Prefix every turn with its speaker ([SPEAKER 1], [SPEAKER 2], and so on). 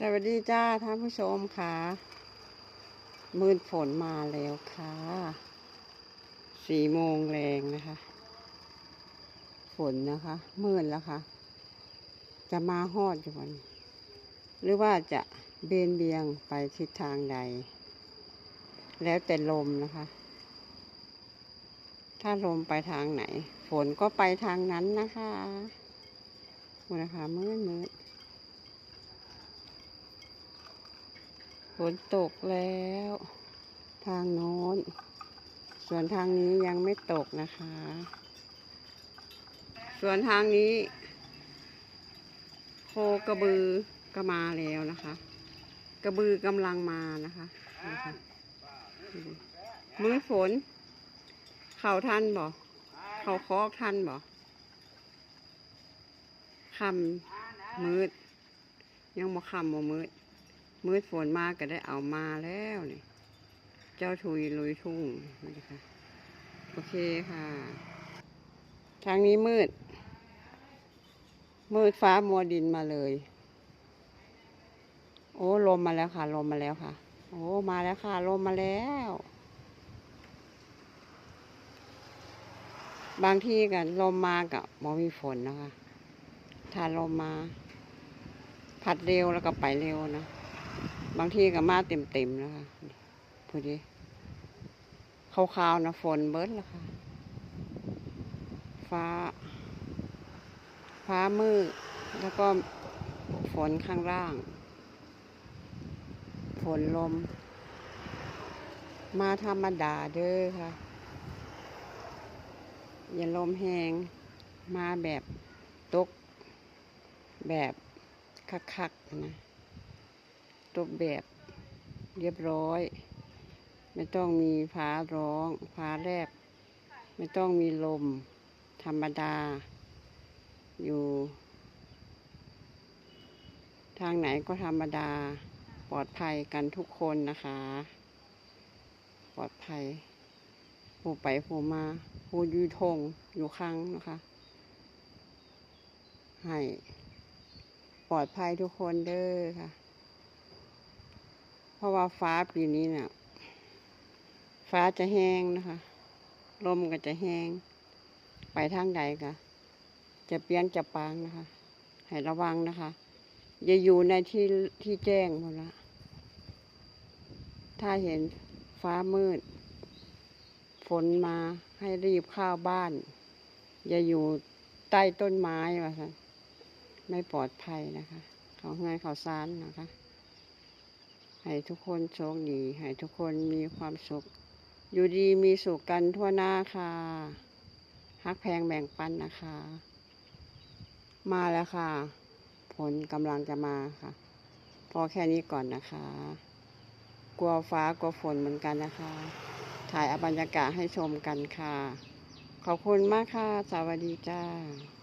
[SPEAKER 1] สวัสดีจ้าท่านผู้ชมค่ะ มืดฝนมาแล้วค่ะ สี่โมงแรงนะคะ ฝนนะคะ มืดแล้วค่ะ จะมาฮอดอยู่วันหรือว่าจะเบนเบียงไปทิศทางใด แล้วแต่ลมนะคะ ถ้าลมไปทางไหน ฝนก็ไปทางนั้นนะคะนี่นะคะมืดมืด ฝนตกแล้ว ทางโน้น ส่วนทางนี้ยังไม่ตกนะคะ ส่วนทางนี้ โคกระบือก็มาแล้วนะคะ กระบือกำลังมานะคะนะคะมือฝน เข่าทันบ่เข่าคอกทันบ่คำมืด ยังบ่คำบ่มืด มืดฝนมาก็ได้เอามาแล้วนี่เจ้าทุยลุยทุ่งนี่ค่ะโอเคค่ะ ทางนี้มืด มืดฟ้ามัวดินมาเลย โอ้ลมมาแล้วค่ะ ลมมาแล้วค่ะ โอ้มาแล้วค่ะ ลมมาแล้ว บางที่กันลมมากับมอมีฝนนะคะถ้าลมมาพัดเร็วแล้วก็ไปเร็วนะ บางทีก็มาเต็มๆนะคะพอดีขาวๆนะฝนเบิดแล้วค่ะ ฟ้า ฟ้ามืดแล้วก็ฝนข้างล่าง ฝนลม มาธรรมดาเด้อค่ะ อย่าลมแหงมาแบบตก แบบคักๆนะ ตบแบบเรียบร้อย ไม่ต้องมีฟ้าร้องฟ้าแลบ ไม่ต้องมีลม ธรรมดา อยู่ ทางไหนก็ธรรมดา ปลอดภัยกันทุกคนนะคะ ปลอดภัยผู้ไปผู้มาผู้ยูทงอยู่ข้างนะคะ ให้ปลอดภัยทุกคนเด้อค่ะ เพราะว่าฟ้าปีนี้เนี่ยฟ้าจะแห้งนะคะ ลมก็จะแห้ง ไปทางใดก็จะเปียนจะปางนะคะ ให้ระวังนะคะอย่าอยู่ในที่ที่แจ้งหมดละถ้าเห็นฟ้ามืด ฝนมาให้รีบเข้าบ้าน อย่าอยู่ใต้ต้นไม้ว่าค่ะไม่ปลอดภัยนะคะ เขาเงยเขาซานนะคะ ให้ทุกคนโชคดี ให้ทุกคนมีความสุข อยู่ดีมีสุขกันทั่วหน้าค่ะฮักแพงแบ่งปันนะคะ มาแล้วค่ะ ผลกำลังจะมาค่ะ พอแค่นี้ก่อนนะคะ กลัวฟ้ากลัวฝนเหมือนกันนะคะ ถ่ายเอาบรรยากาศให้ชมกันค่ะ ขอบคุณมากค่ะ สวัสดีจ้า